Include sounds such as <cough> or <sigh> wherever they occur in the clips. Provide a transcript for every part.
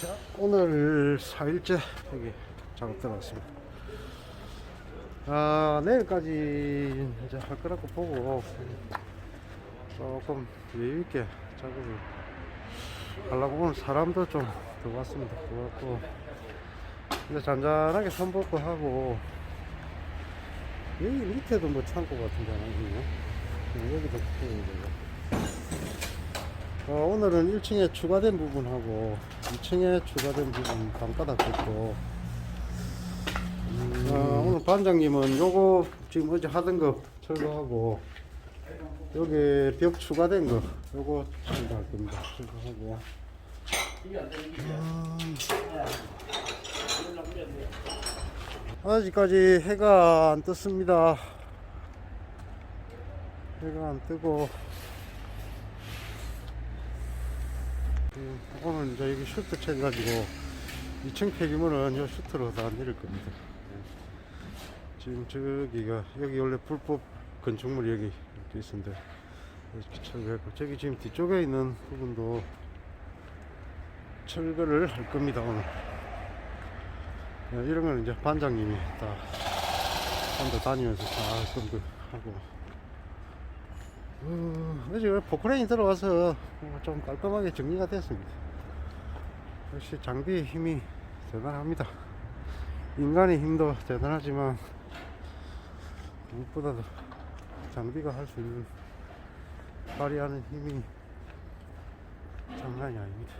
자, 오늘 4일째 여기 작업 들어갔습니다. 아, 내일까지 이제 할 거라고 보고 조금 여유있게 작업을 하려고 오늘 사람도 좀더 왔습니다. 그렇고 근데 잔잔하게 선볼거 하고 여기 밑에도 뭐 창고 같은 데 있네요. 네, 여기도. 어, 오늘은 1층에 추가된 부분하고 2층에 추가된 부분 방바닥 줬고. 어, 오늘 반장님은 요거 지금 어제 하던 거 철거하고 여기 벽 추가된 거 요거 철거할 겁니다. 철거하고. 음, 아직까지 해가 안 떴습니다. 해가 안 뜨고 음, 오늘 이제 여기 슈트 채가지고 2층 폐기물은 요 슈트로 다 내릴 겁니다. 예. 지금 저기가 여기 원래 불법 건축물이 여기 이렇게 이렇게 철거했고 저기 지금 뒤쪽에 있는 부분도 철거를 할 겁니다 오늘. 예, 이런 거는 이제 반장님이 다 혼자 다니면서 다 검거하고 어, 어제 포크레인 들어와서 좀 깔끔하게 정리가 됐습니다. 역시 장비의 힘이 대단합니다. 인간의 힘도 대단하지만 무엇보다도 장비가 할 수 있는 발휘하는 힘이 장난이 아닙니다.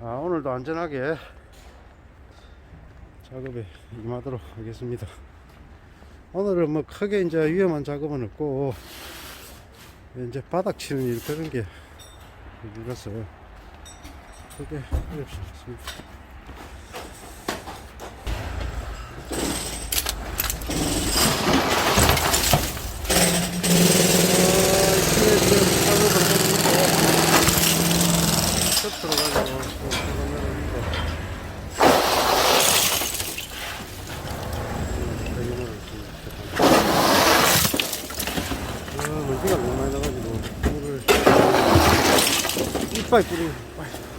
아, 오늘도 안전하게 작업에 임하도록 하겠습니다. 오늘은 뭐 크게 이제 위험한 작업은 없고 이제 바닥 치는 일 그런 게 이라서 크게 어렵지 않습니다. 들어가지고 배경으로 아, 먼지가 너무 많이 나가지고 물을 이빨 뿌리 이빨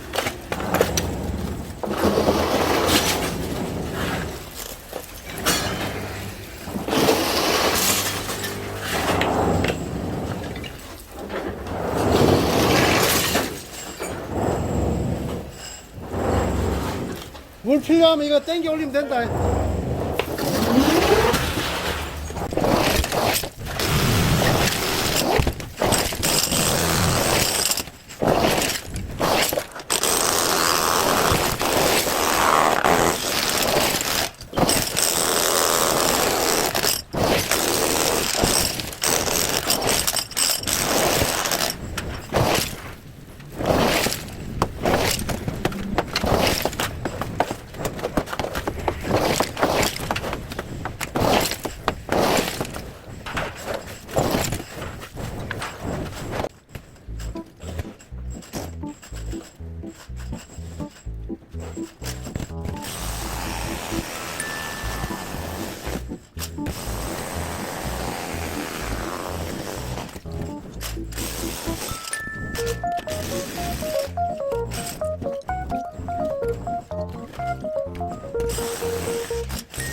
물 필요하면 이거 땡겨 올리면 된다.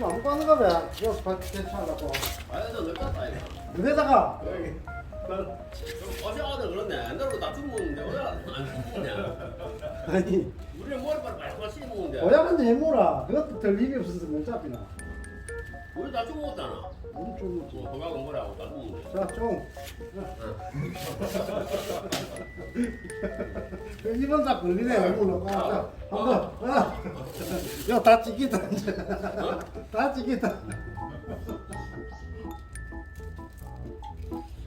가는 거야 여기서 밖에 대처하려고. 아여서 늙었다 이거. 무대다가 어제 아들 그렇네. 옛날로 다 죽먹는데 어제 안 죽먹냐. 아니 우리 머리빨 빨리 씹어 먹는데. 오야근데 해모라 그것도 덜 힘이 없어서 못 잡히나. 우리 다 죽먹었잖아. 우리 좀 먹지. 뭐 허가고 뭐라고 다 죽먹는데. 자, 좀. 이번 다 걸리네, 이걸로. 아, 자, 한 번. 아. 야, 다 찍겠다, 이제. 다 찍겠다.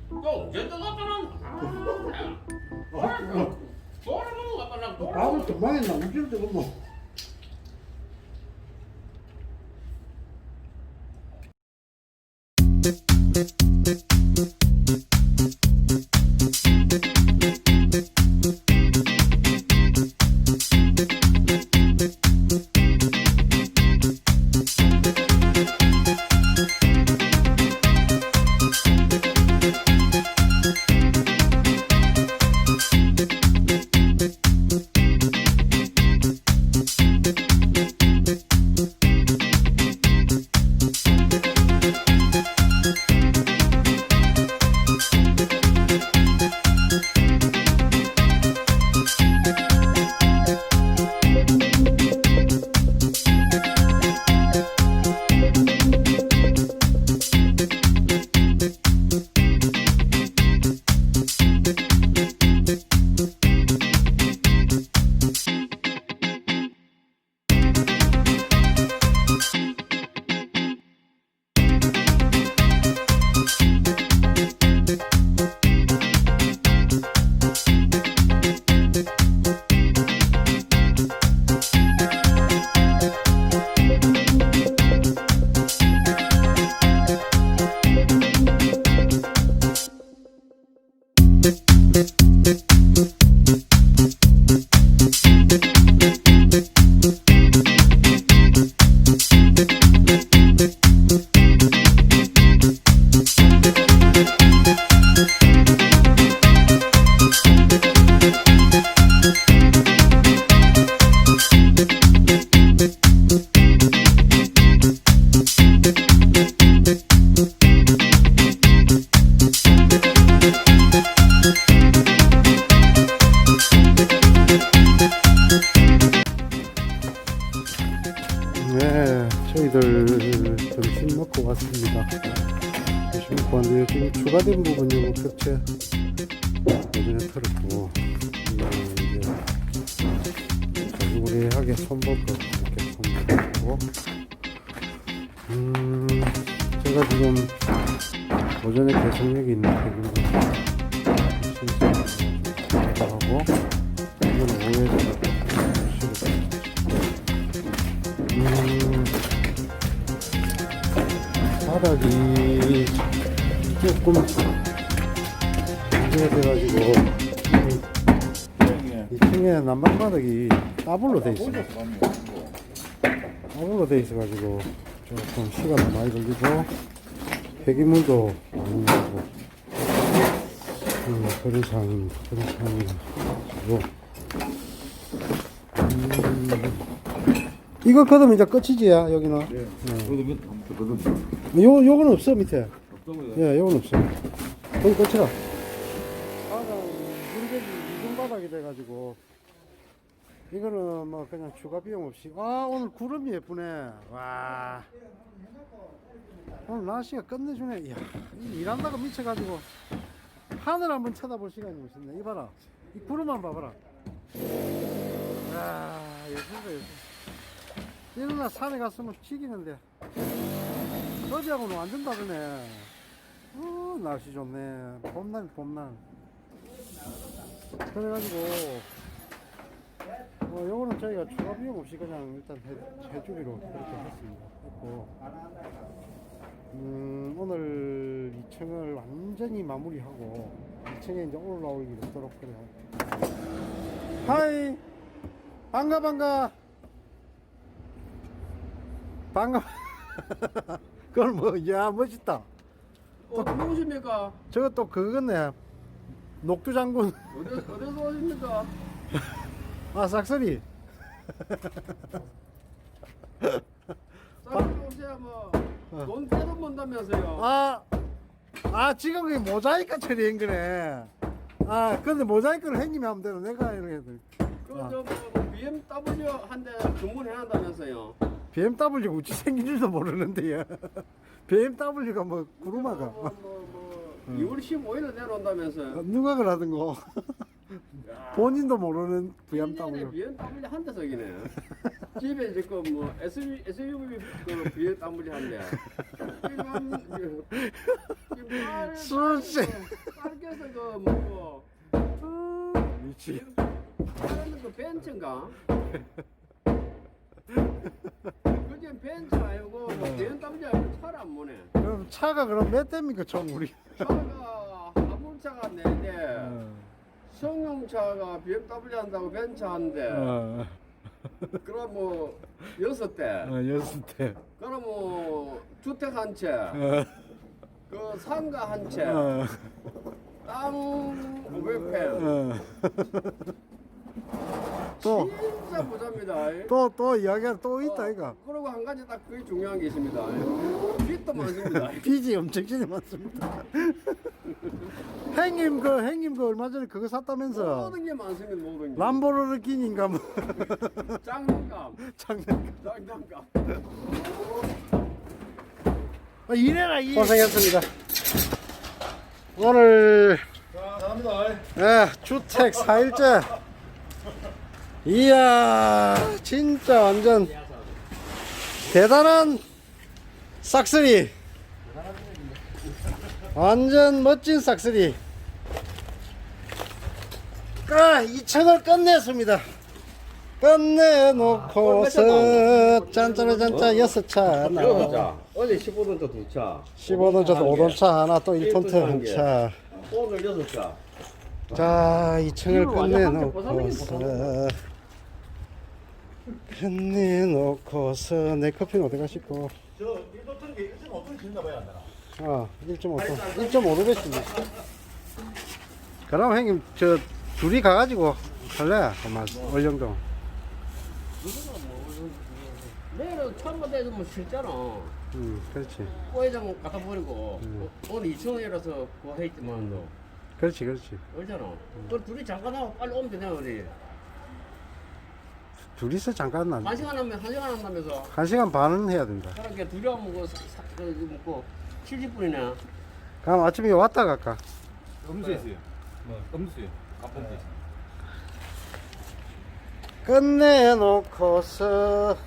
형, 쟤도 아빠랑. 아, 먹어 아빠랑. 밥을 도망했나? 우길 때가 뭐. 네, 음, 이제 조리하게 손버거 이렇게 손버거 음, 제가 지금 오전에 개성력이 있는 백인도 하고 이건 오후에 음, 바닥이 조금 문제가 돼가지고 이 2층에 난방 바닥이 따블로 돼 있어요. 따블로 돼 있어가지고 조금 시간도 많이 걸리고 폐기물도 많이 나고 음, 그런 상황입니다. 그런 상황이고 음, 이거 걷으면 이제 끝이지, 야, 여기는. 예. 그거든. 요, 요건 없어, 밑에. 없다고요? 예, 요건 없어. 거기 끝이라. 이중바닥이 돼가지고. 이거는 뭐 그냥 추가 비용 없이. 아, 오늘 구름이 예쁘네. 와. 오늘 날씨가 끝내주네. 이야, 이 일한다고 미쳐가지고. 하늘 한번 쳐다볼 시간이 없었네. 이봐라. 이 구름 한번 봐봐라. 야 예술이다, 예술. 이런 산에 갔으면 튀기는데. 어제하고는 완전 다르네. 어, 날씨 좋네. 봄날, 봄날. 그래가지고, 뭐, 요거는 저희가 추가 비용 없이 그냥 일단 해, 해주기로 그렇게 했습니다. 했고, 음, 오늘 2층을 완전히 마무리하고, 2층에 이제 올라올 일 없도록 그래요. 하이! 반가, 반가! 반가! <laughs> 그걸 뭐, 야, 멋있다. 어, 누구십니까? 저거 또 그거네. 녹두 장군. 어디 어디서 오십니까? <laughs> 아, 싹쓸이. 쌍둥이 오세요 뭐돈 떼도 본다면서요. 아, 아 지금 그게 모자이크 처리한 거네. 아, 근데 모자이크를 형님이 하면 되나? 내가 이렇게 해야 돼. 그저 뭐 BMW 한 대 주문해 한다면서요. BMW 우찌 생긴 줄도 모르는데, 요 <laughs> BMW가 뭐, 구루마가. 뭐, 뭐, 뭐 2월 15일에 내려온다면서요. 누가 그러던 거. 본인도 모르는 BMW. BMW 한 대 석이네. 집에 지금 뭐 SUV, SUV 그 BMW 한 대. 지금 지금 빨- 술세. 빨개서 그 뭐고 미치. 다른 그 벤츠인가? <laughs> 그게 벤츠 아니고 뭐 BMW 아니고 차를 안 보네. 그럼 차가 그럼 몇 대입니까, 총 우리? 차가 화물차가 네 대, 어. 승용차가 BMW 한다고 벤츠 한 대, 어, 그럼 뭐 여섯 대, 어, 여섯 대. 그럼 뭐 주택 한 채, 어, 그 상가 한 채, 어, 땅 500평. 어. 또, 진짜 부자입니다. 또, 또 이야기가 또 있다, 어, 이거. 그리고 한 가지 딱 그게 중요한 게 있습니다. 빚도 많습니다. <laughs> 빚이 엄청 진이 많습니다. <laughs> 행님 그 행님 그 얼마 전에 그거 샀다면서 모든 게 많습니다. 모든 게. 람보르기니인가 뭐 <laughs> 장난감, 장난. 장난감. 어, 이래라 이. 고생했습니다. 오늘 예, 주택 4일째. 이야, 진짜 완전 대단한 싹쓸이. 완전 멋진 싹쓸이. 아, 2천을 끝냈습니다. 끝내놓고서 짠짜라 짠짜 여섯 차. 여섯 차. 어제 15돈 두 차. 15돈 차도 5돈 차 하나 또 1톤트 한한 개. 차. 오늘 여섯 차. 자, 2층을 이거 완전 한개 끝내놓고서 끝내놓고서 내 커피는 어디 가시고? 저 1도 게 1.5톤 지나 봐야 한다. 아, 1.5톤, 1.5배입니다. 그럼 형님 저 둘이 가가지고 할래? 그만 월령동. 내일은 처음 대도 뭐 싫잖아. 음, 그렇지, 꼬회장 갖다 버리고 어, 오늘 2천 원이라서 그거 했지만 너 그렇지, 그렇지. 그렇잖아. 그 둘이 잠깐 하고 빨리 오면 되냐 우리. 둘이서 잠깐 난. 한 시간 하면 한 시간 한다면서. 한 시간 반은 해야 된다. 그렇게 둘이 하면 그, 사- 그 먹고 70분이네. 그럼 아침에 왔다 갈까? 음수 있어요. 뭐 음수요. 깜빡이. 끝내놓고서